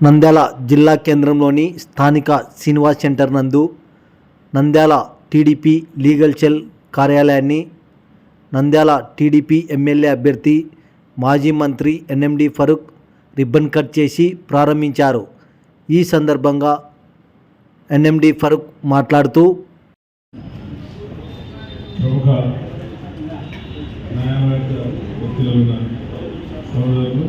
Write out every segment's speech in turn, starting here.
నంద్యాల జిల్లా కేంద్రంలోని స్థానిక శ్రీనివాస్ సెంటర్ నందు నంద్యాల టీడీపీ లీగల్ సెల్ కార్యాలయాన్ని నంద్యాల టీడీపీ ఎమ్మెల్యే అభ్యర్థి మాజీ మంత్రి ఎన్ఎండి ఫరూక్ రిబ్బన్ కట్ చేసి ప్రారంభించారు. ఈ సందర్భంగా ఎన్ఎండి ఫరూక్ మాట్లాడుతూ ప్రముఖ న్యాయవాద ఉన్న సోదరులు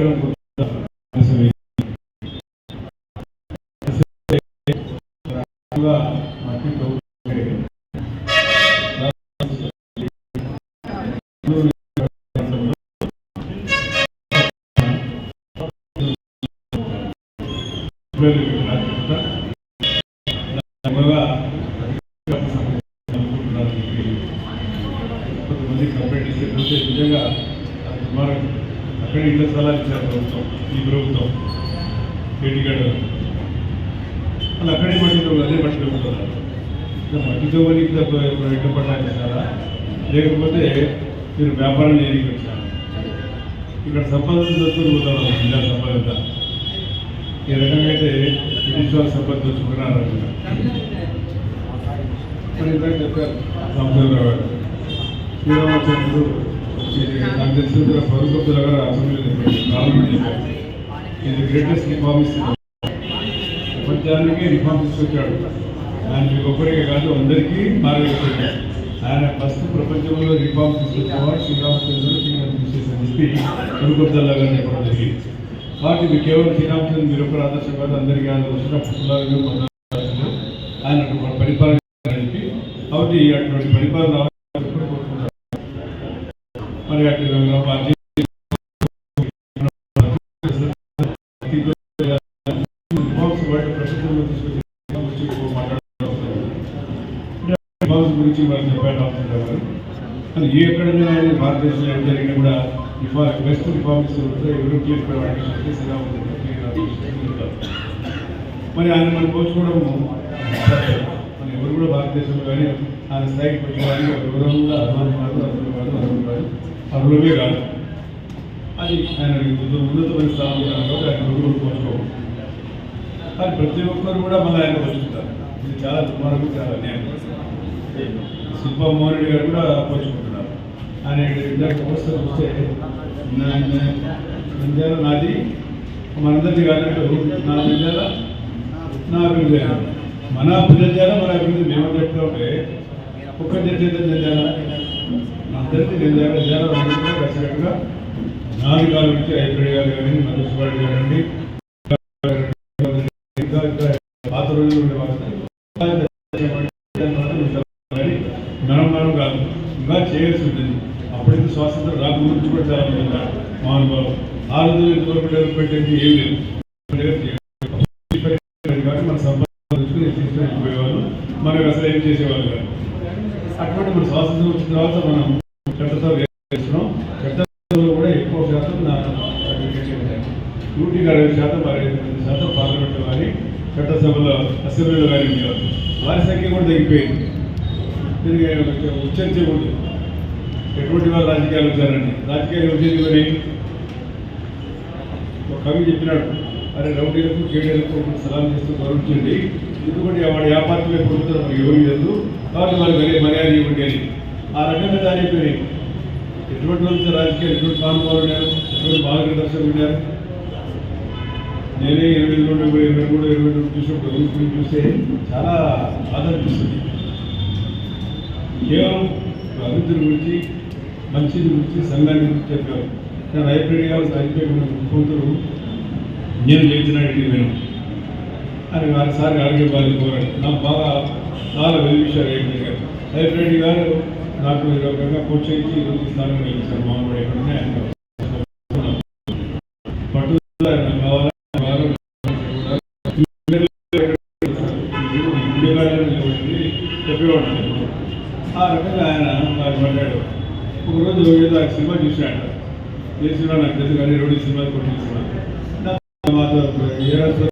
ఈరోజు కొంతమంది కంప్లైంట్ ఇస్తే నిజంగా అది సుమారు అక్కడ ఇళ్ళ స్థలాలు ఇచ్చారు ప్రభుత్వం ఈ ప్రభుత్వం కేటీగడ్ అలా అక్కడే మట్టిలో అదే మట్టితో ఉంటున్నారు మట్టితో పని ఎట్లా కదా లేకపోతే మీరు వ్యాపారం చేయడానికి వచ్చారు ఇక్కడ సంపాదన దొరుకుతుంది ఇలా జిల్లా సంపాదన. ఈ రకంగా అయితే బ్రిటిష్ వాళ్ళు సంపద తెచ్చుకున్నారు మరి చెప్పారు. రామచంద్రరావు గారు. శ్రీరామచంద్రుడు. నాకు తెలిసిన పరుగొత్తుల గారు అసెంబ్లీ పార్లమెంట్ చెప్పారు ఇది గ్రేటెస్ట్ రిఫార్మిస్ ప్రపంచానికి రిఫార్మ్ తీసుకొచ్చాడు. ఆయన మీకు ఒక్కరికే కాదు అందరికీ మార్గదర్శకుడు ఆయన ఫస్ట్ ప్రపంచంలో రిఫార్మ్ తీసుకొచ్చేవాడు శ్రీరామచంద్రుడు శ్రీరామకృష్ణ అని చెప్పి పరుగొత్తల్లా గారు చెప్పడం జరిగింది. కాబట్టి ఇది కేవలం శ్రీరామచంద్ర మీరు ఒక్కరు ఆదర్శం కాదు అందరికీ ఆదర్శం పుస్తకాలు ఆయన పరిపాలన కాబట్టి అటువంటి పరిపాలన గురించి మాట్లాడుతున్నారు. రిఫార్మ్స్ గురించి మనం చెప్పాడు ఆఫీసర్ గారు అది ఏ ఎక్కడైనా కానీ భారతదేశంలో ఏం జరిగినా కూడా రిఫార్మ్ బెస్ట్ రిఫార్మ్స్ యూరోపియన్ మరి ఆయన మనం కోచుకోవడం మన ఎవరు కూడా భారతదేశంలో కానీ ఆయన స్థాయికి వచ్చేవారికి ఎవరు కూడా అర్హులు కాదు అర్హులు కాదు అర్హులు కాదు అర్హులమే కాదు అది ఆయన ఉన్నత- ఉన్నతమైన స్థానంలో ఉన్నారు కాబట్టి ఆయన ఎవరు కూడా కోచుకోవు కానీ ప్రతి ఒక్కరు కూడా మళ్ళీ ఆయన వచ్చుకుంటారు ఇది చాలా దుర్మార్గం చాలా అన్యాయం. శిల్పా రెడ్డి గారు కూడా పోల్చుకుంటున్నారు ఆయన ఇందాక వ్యవస్థ చూస్తే నా- నంద్యాల నాది మనందరిది కానట్టు నా నంద్యాల నా అభివృద్ధి అన్నారు. మన అభివృద్ధి చేయాలా మన అభివృద్ధి మేము చెప్తా ఉంటే ఒక్క చేత నంద్యాల. అందరికీ నంద్యాల నంద్యాల అందరూ నాలుగు కాలు నుంచి ఐపడి గారు కానీ మనోజ్ గారు గారండి ఇంకా ఇంకా పాత రోజులు ఉండేవాళ్ళు కానీ మనం మనం కాదు ఇంకా చేయాల్సి ఉంటుంది అప్పుడైతే స్వాతంత్రం రాకముందు నుంచి కూడా చాలా మంది ఉన్నారు మహానుభావులు ఆ రోజు గవర్నమెంట్ లేదు కాబట్టి మన సంపాదన తీసుకుని తీసుకుని అసలు ఏం చేసేవాళ్ళు కాదు అటువంటి మన స్వాతంత్రం వచ్చిన తర్వాత మనం చట్టసభ చేస్తున్నాం చట్టసభలో కూడా ఎక్కువ శాతం నా నూటికి అరవై శాతం అరవై తొమ్మిది శాతం పార్లమెంట్ కానీ చట్టసభలో అసెంబ్లీలో కానీ ఉండేవారు వారి సంఖ్య కూడా తగ్గిపోయింది దీనికి ఉచ్చరించకూడదు ఎటువంటి వాళ్ళు రాజకీయాలు వచ్చారండి రాజకీయాలు వచ్చేది మరి కవి చెప్పినాడు. అరే రౌడీలకు కేడీలకు సలాం చేస్తూ గౌరవించండి ఎందుకంటే వాడి వ్యాపారంలో ప్రభుత్వం పొందుతారు మనకి ఎవరికి తెలుసు కాబట్టి వాళ్ళు మరీ మర్యాద ఇవ్వండి అని. ఆ రకంగా దాని ఎటువంటి వాళ్ళు రాజకీయాలు? ఎటువంటి మహానుభావులు ఉన్నారు? ఎటువంటి మార్గదర్శకులు ఉన్నారు? నేనే ఇరవై రెండు ఇరవై మూడు ఇరవై రెండు చూసినప్పుడు గురించి చూస్తే చాలా బాధ అనిపిస్తుంది. కేవలం అభివృద్ధి గురించి మంచిది గురించి సంఘాన్ని గురించి చెప్పారు. కానీ లైబ్రరీ గారు అయిపోయిన కూతురు నేను చెప్తున్నాడు నేను అని వారి సార్ అడిగే వాళ్ళు కోరాడు నాకు బాగా చాలా వెలిపించారు లైబ్రరీ గారు లైబ్రరీ గారు నాకు ఈ రకంగా ప్రోత్సహించి ఈరోజు స్థానం కలిగించారు మామూలు ఎక్కడున్నాయి ఆయన పట్టుదల చెప్పేవాడు ఆ రకంగా ఆయన నాకు పడ్డాడు ఒకరోజు ఏదో సినిమా చూశాడు. ఏ సినిమా నాకు తెలుసు కానీ రెండు సినిమా కొట్టిన సినిమా నాకు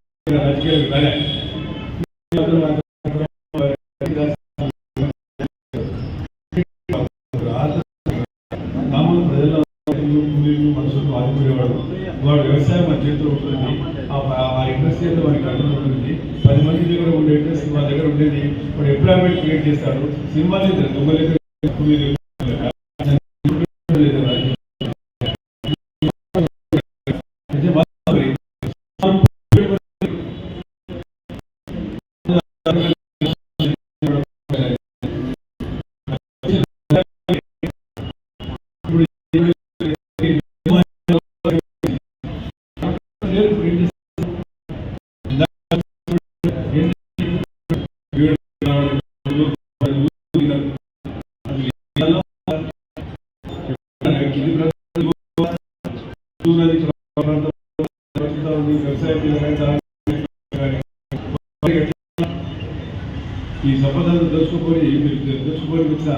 ఈ సంపదను దోచుకుపోయి మీరు దోచుకుపోయి వచ్చిన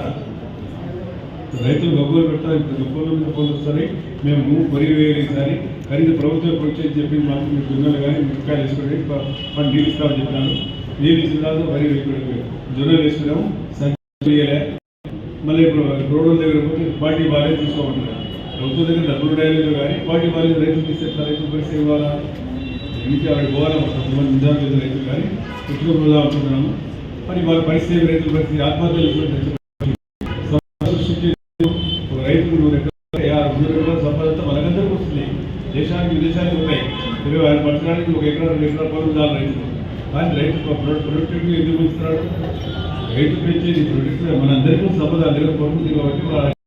రైతులు గబ్బులు పెట్టాలి ఇప్పుడు గొప్పలు గొప్పలు వస్తాయి. మేము వరి వేయాలి ఖరీదు ప్రభుత్వం వచ్చేది చెప్పి మాకు మీరు జొన్నలు కానీ మిరకాయలు వేసుకోండి మనం నీళ్ళు ఇస్తామని చెప్పినాను నీళ్ళు ఇచ్చిన తర్వాత వరి వేసుకోండి జొన్నలు వేసుకున్నాము. సంచి మళ్ళీ ఇప్పుడు రోడ్ల దగ్గర పోతే పార్టీ బాగాలేదు తీసుకోమంటున్నారు. ప్రభుత్వం దగ్గర డబ్బులు రాయలేదు కానీ పార్టీ బాగాలేదు రైతులు తీసేస్తారు రైతులు పరిస్థితి ఇవ్వాలా ఇంటికి ఆవిడ పోవాలా కొంతమంది నిజాలు లేదు రైతులు కానీ. ఎక్కువ పోదాం అనుకుంటున్నాము మరి వాళ్ళ పరిస్థితి రైతుల పరిస్థితి ఆత్మహత్యలు చేసుకుంటే సృష్టించే ఒక వస్తుంది. దేశానికి విదేశానికి ఉన్నాయి ఇరవై ఆయన పట్టడానికి ఒక ఎకరా రెండు ఎకరా పొలం చాలు రైతులు కానీ రైతు ప్రొడక్టివిటీ ఎందుకు ఇస్తున్నాడు రైతు పెంచేది ప్రొడక్ట్ మనందరికీ సంపద అందరికీ పొరుగుతుంది కాబట్టి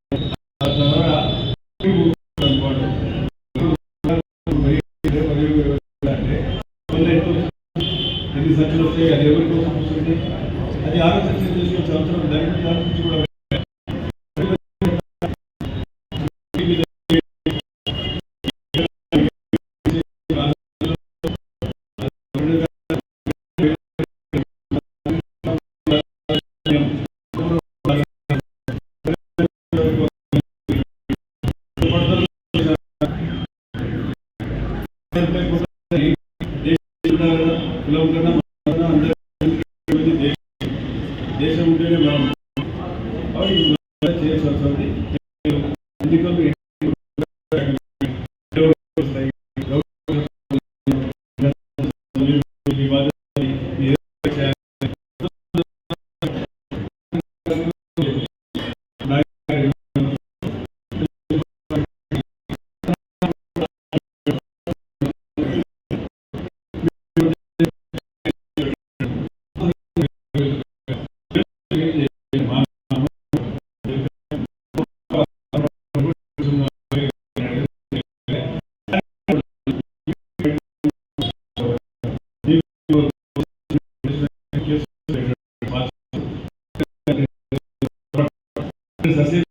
Gracias.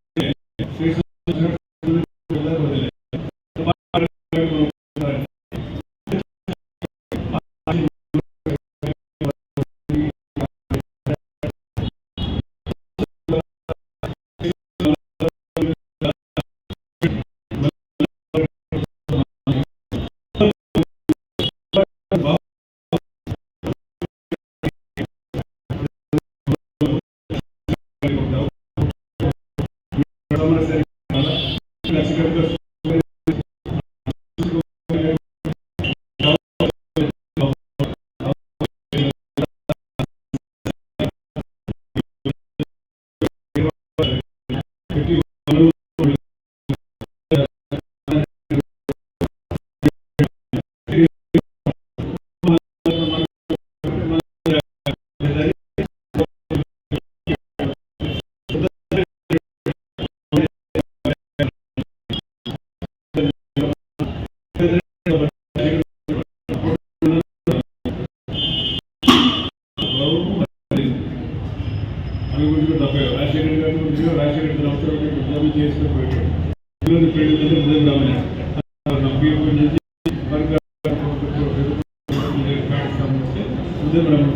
కార్యక్రమం వస్తే ఉదయం రమ్మని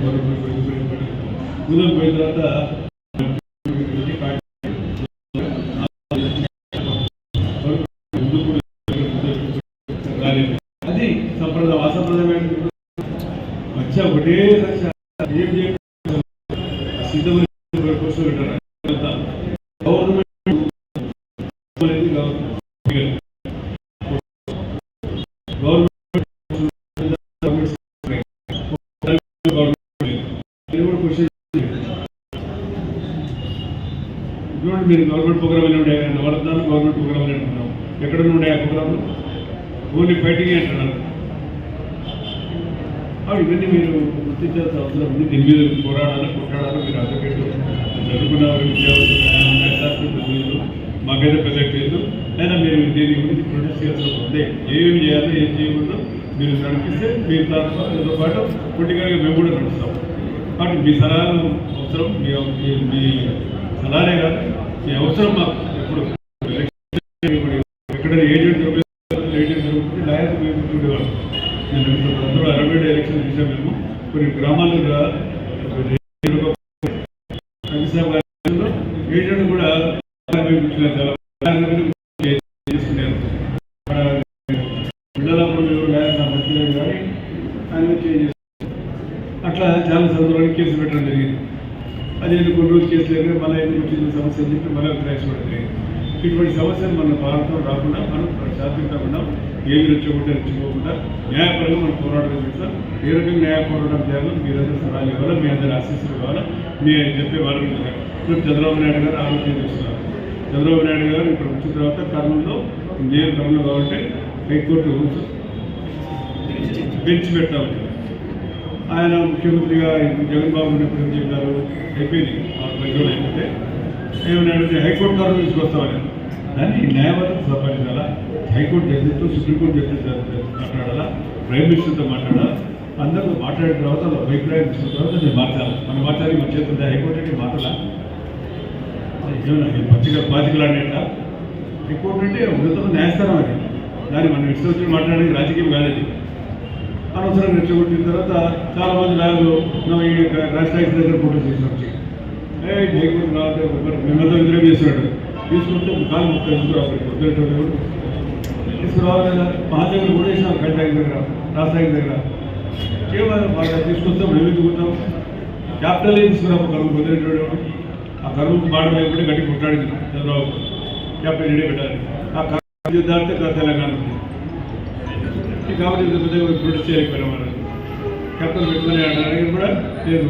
ఉదయం పోయిన తర్వాత అది సంప్రదాయం అసంప్రదాయమైన వచ్చే ఒకటే ఏం నుండి ప్రోగ్రామ్ నవరత్నాలు గవర్నమెంట్ ప్రోగ్రామ్ అంటున్నాం. ఎక్కడ నుండి ఆ ప్రోగ్రామ్? ఓన్లీ బయటికి అంటున్నారు. ఇవన్నీ మీరు గుర్తించాల్సిన అవసరం ఉంది. దీని మీద పోరాడాలి కొట్టాడాలి మీరు అడ్వకేట్ చదువుకున్నవారు విద్యావంతులు మాకైతే పెద్ద తెలియదు అయినా మీరు దీని గురించి ప్రొడ్యూస్ చేయాల్సిన ఉంది. ఏమేమి చేయాలో ఏం చేయకూడదు మీరు నడిపిస్తే మీ దాంతో పాటు పొలిటికల్గా మేము కూడా నడుస్తాం. కాబట్టి మీ సలహాలు అవసరం. మీ- మీ సలహాలే కాదు. ఈ అవసరం మాకు ఎప్పుడు ఎక్కడ ఏజెంట్ ఏజెంట్ దొరుకుతుంది లాయర్ మేము నేను అందరూ అరవై ఎలక్షన్ చేశాం మేము. కొన్ని గ్రామాల్లో ఏజెంట్ కూడా చేసుకున్నారు లాయర్ కానీ అట్లా చాలా సందర్భాలు కేసు పెట్టండి. ఎందుకు కొన్ని రోజులు మళ్ళీ సమస్య అని చెప్పి మళ్ళీ ప్రయాసపడడం ఇటువంటి సమస్యలు మన భారతం రాకుండా మనం శాంతిగా ఉన్నాం ఏమి రెచ్చకుండా రెచ్చుకోకుండా న్యాయపరంగా మనం పోరాటం చేస్తాం. ఏ రకంగా న్యాయ పోరాటం చేయాలో మీరందరూ సలహాలు ఇవ్వాలా మీ అందరి ఆశీస్సులు కావాలా మీ చెప్పే వారు ఇప్పుడు చంద్రబాబు నాయుడు గారు ఆలోచన చేస్తున్నారు చంద్రబాబు నాయుడు గారు ఇప్పుడు వచ్చిన తర్వాత కర్నూలులో నేను కర్నూలు కాబట్టి హైకోర్టు బెంచ్ పెడతామని ఆయన ముఖ్యమంత్రిగా జగన్ బాబు ఉన్నప్పుడు చెప్పారు అయిపోయింది ఆరు పది రోజులు అయిపోతే హైకోర్టు ద్వారా తీసుకొస్తామని. దాన్ని న్యాయవాదం సంపాదించాలా? హైకోర్టు జడ్జితో సుప్రీంకోర్టు జడ్జితో మాట్లాడాలా? ప్రైమ్ మినిస్టర్తో మాట్లాడాలా? అందరితో మాట్లాడిన తర్వాత అభిప్రాయం తీసుకున్న తర్వాత నేను మాట్లాడాలి మన మాట్లాడి మన చేతుల్లో హైకోర్టు అంటే మాటలా ఏమన్నా ఈ పచ్చిక హైకోర్టు అంటే ఉన్నతమైన న్యాయస్థానం అది. దాన్ని మనం ఇష్టం వచ్చి మాట్లాడడానికి రాజకీయం కాలేదు అనవసరంగా రెచ్చగొట్టిన తర్వాత చాలామంది నాయకులు ఈ రాష్ట్ర దగ్గర ఫోటో తీసుకొచ్చి వచ్చి ఏ జైకోటి రావద్దు ఒకరు విద్రోహం చేశాడు. తీసుకుంటే కాలు ముక్క తీసుకురావాలి వదిలేటోడు తీసుకురావాలి కదా మహాదేవులు కూడా వేసినాం కంటాక్ దగ్గర రాష్ట్ర దగ్గర. కేవలం బాగా తీసుకొస్తాం మేము ఎందుకుంటాం క్యాపిటల్ తీసుకురాము కరువు? వదిలేటోడు ఆ కరువుకు బాడ కూడా గట్టి కొట్టాడు చంద్రబాబు. క్యాపిటల్ ఇడే పెట్టాలి? ఆ కరువు దాటితే తెలంగాణ. ఉంది కాబట్టి ఇంత పెద్దగా ప్రొడ్యూస్ చేయకపోయినా క్యాపిటల్ పెట్టుకుని అడగడం కూడా లేదు.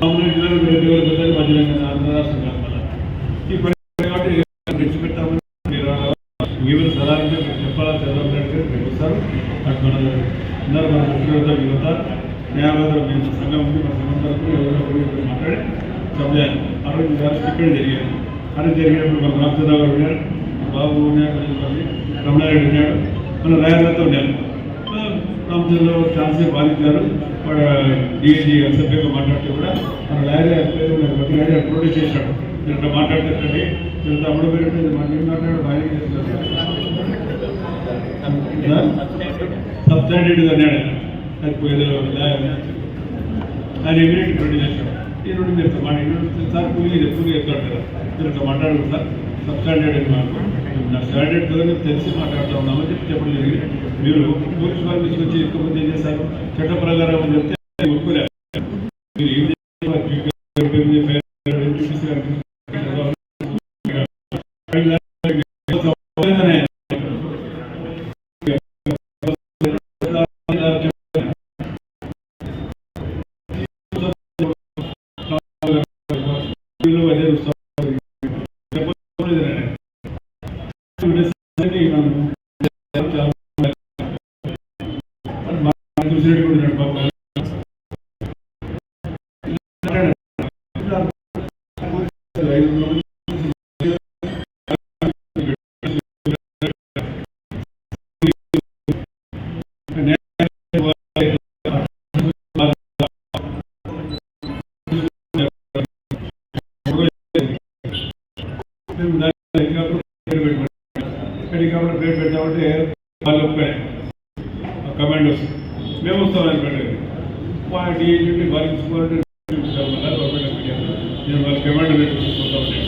మామూలు జిల్లాలో రెండు వేల పెద్దలు మధ్యలో ఆంధ్ర ఈ పని కాబట్టి తెచ్చిపెట్టామని మీరు వస్తారు. అందరూ మన ముఖ్యమంత్రి న్యాయవాదులు మేము సంఘం ఉంది మన సంఘం ఎవరో మాట్లాడి ఆ రోజు గారు జరిగినప్పుడు మన రామచంద్ర గారు ఉన్నారు. బాబు ఉన్నారు రమణారెడ్డి ఉన్నాడు మన రాయలతో ఉన్నాడు సంవత్సరంలో ఛాన్సే బాధించారు వాడు డిఎన్జీ సభ్యుగా మాట్లాడితే కూడా మన లాయర్ పేరు ప్రతి లాయర్ ప్రొడ్యూస్ చేశాడు. ఇంత ఇట్లా మాట్లాడుతుంటే మీరు తమ్ముడు పేరు మనం ఏం మాట్లాడు బాగా సబ్స్టాండర్డ్ అన్నాడు ఆయన. అది ప్రొడ్యూస్ చేశాడు. ఈ రెండు మీరు మాట సార్ కూలీ ఎప్పుడు చెప్తాడు కదా మీరు ఇట్లా మాట్లాడదు సార్. సబ్స్టాండర్డ్ అని మాకు నా స్టాండర్డ్ కదా తెలిసి మాట్లాడుతూ ఉన్నామని చెప్పి చెప్పడం జరిగింది మీరు పోలీస్ వారు వచ్చి ఎక్కువ ఏం చేశారు చట్ట ప్రకారం అని చెప్తే ఒప్పుకోలేదు మీరు ఏం చేశారు? ఏం చూపిస్తారు? వీళ్ళు అదే వస్తారు. చెప్పలేదు నేను. వినేసరికి నన్ను మా చూసినట్టు కూడా ఉన్నాడు పాపం. ఐదు వందల మేము దాన్ని హెలికాప్టర్ పేరు పెట్టుకున్నాం. హెలికాప్టర్ పేరు పెట్టామంటే వాళ్ళు ఒక్కడే ఆ కమాండోస్ మేము వస్తాం అని పెట్టారు వాళ్ళ డిఏజీ వారికి నేను వాళ్ళ కమాండో పెట్టి చూసుకుంటామని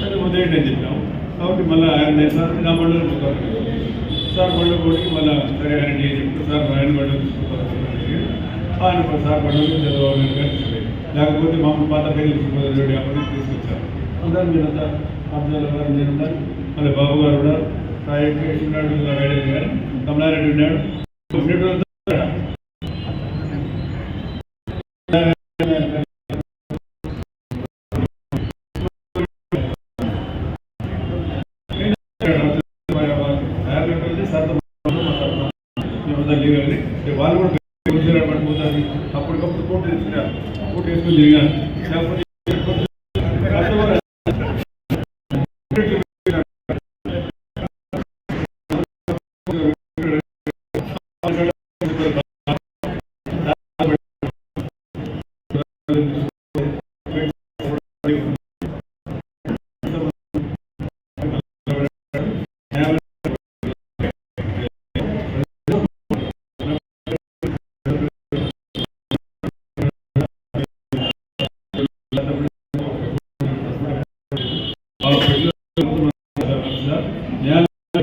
సరే వదిలేండి అని చెప్పాము కాబట్టి మళ్ళీ ఆయన సార్ నా మండలి పోతాను సార్ మండలి పోటీ మళ్ళీ సరే ఆయన చెప్తే సార్ ఆయన మండలి తీసుకుంటాను ఆయన సార్ మండలి చంద్రబాబు నాయుడు గారు లేకపోతే మామూలు పాత పేరు రెడ్డి అప్పటికి తీసుకొచ్చారు. అందరూ మీరంతా అబ్దుల్ గారు నేను మళ్ళీ బాబు గారు ఉన్నారు సాయి ఉన్నాడు రాయుడు గారు కమలారెడ్డి ఉన్నాడు. వాళ్ళు కూడా పోలీసులు పడిపోతారు అప్పటికప్పుడు కోర్టు తీసుకున్నారు కోర్టు వేసుకుని తిరిగారు లేకపోతే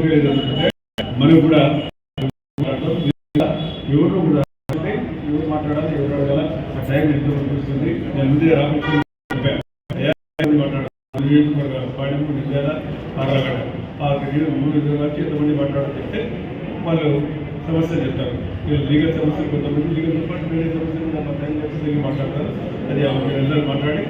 మనం కూడా ఎవరు కూడా ఎవరు మాట్లాడాలి ఎవరు అడగాల ఆ టైం ఎంతో వస్తుంది నేను ముందే రామకృష్ణ చెప్పాను. మాట్లాడాలి నిజాల ఆర్లగడ్డ ఆ తెలియదు మూడు నియోజకవర్గాలు ఎంతమంది మాట్లాడాలి చెప్తే వాళ్ళు సమస్య చెప్తారు వీళ్ళు లీగల్ సమస్యలు కొంతమంది లీగల్ డిపార్ట్మెంట్ సమస్యలు ఒక టైం వచ్చి మాట్లాడతారు అది అందరూ మాట్లాడి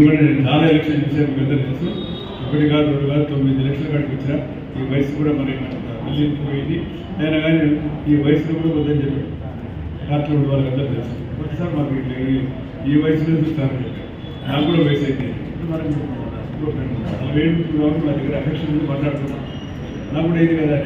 కూడా నేను చాలా ఎలక్షన్ చేశాను పెద్ద అందరూ తెలుసు ఒకటి కాదు రెండు కాదు తొమ్మిది లక్షలు కాడికి ఇచ్చిన ఈ వయసు కూడా మరి వెళ్ళిపోయింది పోయింది? అయినా కానీ ఈ వయసులో కూడా వద్దని చెప్పాడు రాత్రి ఉండే వాళ్ళకి తెలుసు. ఒకసారి మాకు ఇట్లా ఈ- వయసులో చూస్తాను నాకు కూడా వయసు అయితే మనం నలభై ఏళ్ళు మా దగ్గర అఫెక్షన్ మాట్లాడుతున్నాం నాకు కూడా ఇది కదా.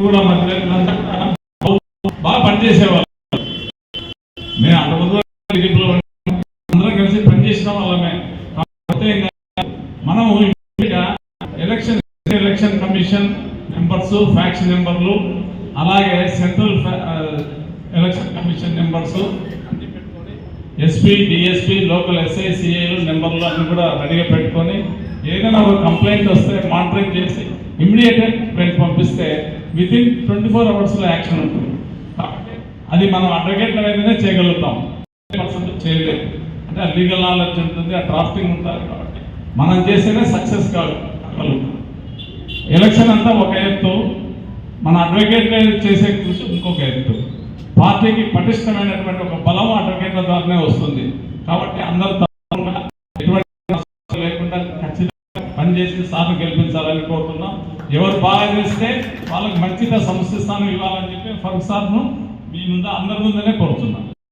కూడా బాగా పనిచేసేవాళ్ళు మేము అంతకుముందు టీడీపీలో అందరం కలిసి పనిచేసిన వాళ్ళమే కాకపోతే మనం election election commission members fax నెంబర్లు అలాగే సెంట్రల్ ఫ్యా- ఎలక్షన్ కమిషన్ నెంబర్స్ అన్ని పెట్టుకొని ఎస్పీ డిఎస్పీ లోకల్ ఎస్ఐ సిఐలు నెంబర్లు అన్ని కూడా రెడీగా పెట్టుకొని ఏదైనా ఒక కంప్లైంట్ వస్తే మానిటరింగ్ చేసి ఇమ్మీడియట్ పెట్టుకోండి పంపిస్తే విత్ ఇన్ ట్వంటీ ఫోర్ అవర్స్లో యాక్షన్ ఉంటుంది. కాబట్టి అది మనం అడ్వకేట్ల మీదనే చేయగలుగుతాం. పర్సెంట్ చేయలేదు. అంటే లీగల్ నాలెడ్జ్ ఉంటుంది ఆ డ్రాఫ్టింగ్ ఉంటుంది కాబట్టి మనం చేస్తేనే సక్సెస్ కాగలుగుతాం ఎలక్షన్ అంతా ఒక ఎత్తు. మన అడ్వకేట్ చేసే కృషి ఇంకొక ఎత్తు. పార్టీకి పటిష్టమైనటువంటి ఒక బలం అడ్వకేట్ల ద్వారానే వస్తుంది. కాబట్టి అందరూ తప్పకుండా ఎటువంటి లేకుండా ఖచ్చితంగా పనిచేసి సార్లు గెలిపించాలని కోరుతున్నాం. ఎవరు బాగా చేస్తే వాళ్ళకి మంచిగా సంస్థ స్థానం ఇవ్వాలని చెప్పి ఫరూక్ సార్ను మీ ముందు అందరి ముందనే కోరుతున్నాను.